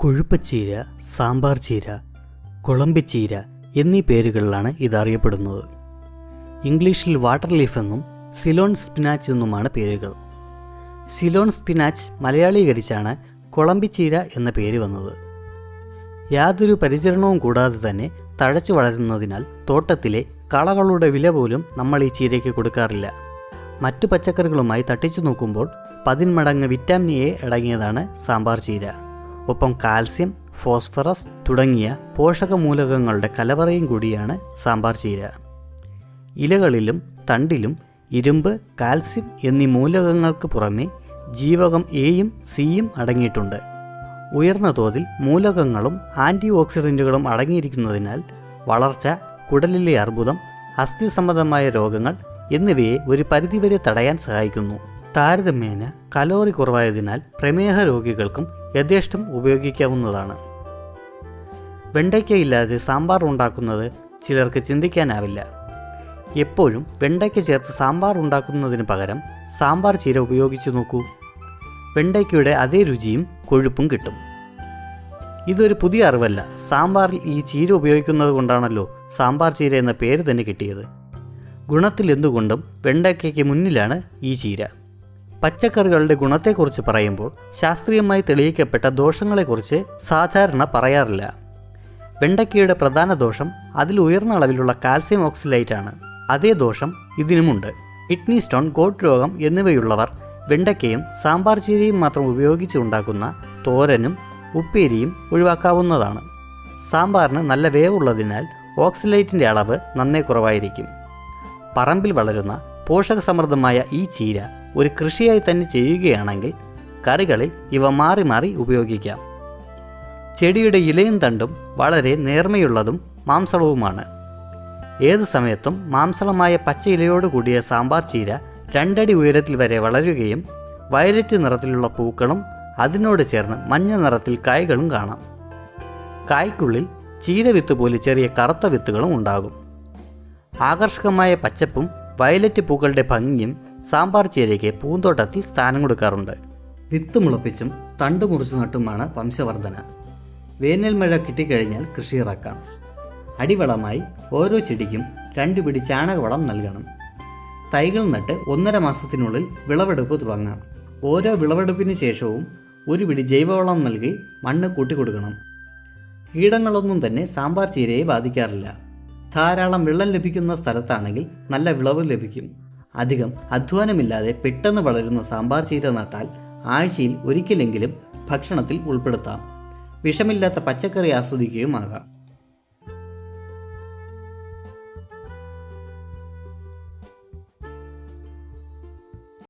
കൊഴുപ്പച്ചീര സാമ്പാർ ചീര കുളമ്പിച്ചീര എന്നീ പേരുകളിലാണ് ഇത് അറിയപ്പെടുന്നത് ഇംഗ്ലീഷിൽ വാട്ടർ ലീഫ് എന്നും സിലോൺ സ്പിനാച്ച് എന്നുമാണ് പേരുകൾ. സിലോൺ സ്പിനാച്ച് മലയാളീകരിച്ചാണ് കുളമ്പിച്ചീര എന്ന പേര് വന്നത്. യാതൊരു പരിചരണവും കൂടാതെ തന്നെ തഴച്ചു വളരുന്നതിനാൽ തോട്ടത്തിലെ കളകളുടെ വില പോലും നമ്മൾ ഈ ചീരയ്ക്ക് കൊടുക്കാറില്ല. മറ്റു പച്ചക്കറികളുമായി തട്ടിച്ചു നോക്കുമ്പോൾ പതിന്മടങ്ങ് വിറ്റാമിൻ എ അടങ്ങിയതാണ് സാമ്പാർ ചീര ഒപ്പം കാൽസ്യം ഫോസ്ഫറസ് തുടങ്ങിയ പോഷകമൂലകങ്ങളുടെ കലവറയും കൂടിയാണ് സാമ്പാർ ചീര. ഇലകളിലും തണ്ടിലും ഇരുമ്പ് കാൽസ്യം എന്നീ മൂലകങ്ങൾക്ക് പുറമെ ജീവകം എയും സിയും അടങ്ങിയിട്ടുണ്ട്. ഉയർന്ന തോതിൽ മൂലകങ്ങളും ആന്റി ഓക്സിഡന്റുകളും അടങ്ങിയിരിക്കുന്നതിനാൽ വളർച്ച കുടലിലെ അർബുദം അസ്ഥി സംബന്ധമായ രോഗങ്ങൾ എന്നിവയെ ഒരു പരിധിവരെ തടയാൻ സഹായിക്കുന്നു. താരതമ്യേന കലോറി കുറവായതിനാൽ പ്രമേഹ രോഗികൾക്കും യഥേഷ്ടം ഉപയോഗിക്കാവുന്നതാണ്. വെണ്ടയ്ക്കയില്ലാതെ സാമ്പാർ ഉണ്ടാക്കുന്നത് ചിലർക്ക് ചിന്തിക്കാനാവില്ല. എപ്പോഴും വെണ്ടയ്ക്ക ചേർത്ത് സാമ്പാർ ഉണ്ടാക്കുന്നതിന് പകരം സാമ്പാർ ചീര ഉപയോഗിച്ചു നോക്കൂ. വെണ്ടയ്ക്കയുടെ അതേ രുചിയും കൊഴുപ്പും കിട്ടും. ഇതൊരു പുതിയ അറിവല്ല. സാമ്പാറിൽ ഈ ചീര ഉപയോഗിക്കുന്നത് കൊണ്ടാണല്ലോ സാമ്പാർ ചീര എന്ന പേര് തന്നെ കിട്ടിയത്. ഗുണത്തിൽ എന്തുകൊണ്ടും വെണ്ടയ്ക്കയ്ക്ക് മുന്നിലാണ് ഈ ചീര. പച്ചക്കറികളുടെ ഗുണത്തെക്കുറിച്ച് പറയുമ്പോൾ ശാസ്ത്രീയമായി തെളിയിക്കപ്പെട്ട ദോഷങ്ങളെക്കുറിച്ച് സാധാരണ പറയാറില്ല. വെണ്ടയ്ക്കയുടെ പ്രധാന ദോഷം അതിൽ ഉയർന്ന അളവിലുള്ള കാൽസ്യം ഓക്സിലൈറ്റ് ആണ് അതേ ദോഷം ഇതിനുമുണ്ട്. കിഡ്നി സ്റ്റോൺ ഗോട്ട് രോഗം എന്നിവയുള്ളവർ വെണ്ടയ്ക്കയും സാമ്പാർ ചീരയും മാത്രം ഉപയോഗിച്ച് ഉണ്ടാക്കുന്ന തോരനും ഉപ്പേരിയും ഒഴിവാക്കാവുന്നതാണ്. സാമ്പാറിന് നല്ല വേവുള്ളതിനാൽ ഓക്സിലൈറ്റിന്റെ അളവ് നന്നേ കുറവായിരിക്കും. പറമ്പിൽ വളരുന്ന പോഷകസമൃദ്ധമായ ഈ ചീര ഒരു കൃഷിയായി തന്നെ ചെയ്യുകയാണെങ്കിൽ കറികളിൽ ഇവ മാറി മാറി ഉപയോഗിക്കാം. ചെടിയുടെ ഇലയും തണ്ടും വളരെ നേർമയുള്ളതും മാംസളവുമാണ്. ഏത് സമയത്തും മാംസളമായ പച്ച ഇലയോട് കൂടിയ സാമ്പാർ ചീര രണ്ടടി ഉയരത്തിൽ വരെ വളരുകയും വയലറ്റ് നിറത്തിലുള്ള പൂക്കളും അതിനോട് ചേർന്ന് മഞ്ഞ നിറത്തിൽ കായ്കളും കാണാം. കായ്ക്കുള്ളിൽ ചീര വിത്ത് പോലെ ചെറിയ കറുത്ത വിത്തുകളും ഉണ്ടാകും. ആകർഷകമായ പച്ചപ്പും വയലറ്റ് പൂക്കളുടെ ഭംഗിയും സാമ്പാർ ചീരയ്ക്ക് പൂന്തോട്ടത്തിൽ സ്ഥാനം കൊടുക്കാറുണ്ട്. വിത്ത് മുളപ്പിച്ചും തണ്ട് മുറിച്ചു നട്ടുമാണ് വംശവർധന വേനൽ മഴ കിട്ടിക്കഴിഞ്ഞാൽ കൃഷി ഇറക്കാം. അടിവളമായി ഓരോ ചെടിക്കും രണ്ട് പിടി ചാണകവളം നൽകണം. തൈകൾ നട്ട് ഒന്നര മാസത്തിനുള്ളിൽ വിളവെടുപ്പ് തുടങ്ങാം. ഓരോ വിളവെടുപ്പിന് ശേഷവും ഒരു പിടി ജൈവവളം നൽകി മണ്ണ് കൂട്ടിക്കൊടുക്കണം. കീടങ്ങളൊന്നും തന്നെ സാമ്പാർ ചീരയെ ബാധിക്കാറില്ല. ധാരാളം വെള്ളം ലഭിക്കുന്ന സ്ഥലത്താണെങ്കിൽ നല്ല വിളവ് ലഭിക്കും. അധികം അധ്വാനമില്ലാതെ പെട്ടെന്ന് വളരുന്ന സാമ്പാർ ചീര നട്ടാൽ ആഴ്ചയിൽ ഒരിക്കലെങ്കിലും ഭക്ഷണത്തിൽ ഉൾപ്പെടുത്താം. വിഷമില്ലാത്ത പച്ചക്കറി ആസ്വദിക്കുകയുമാകാം.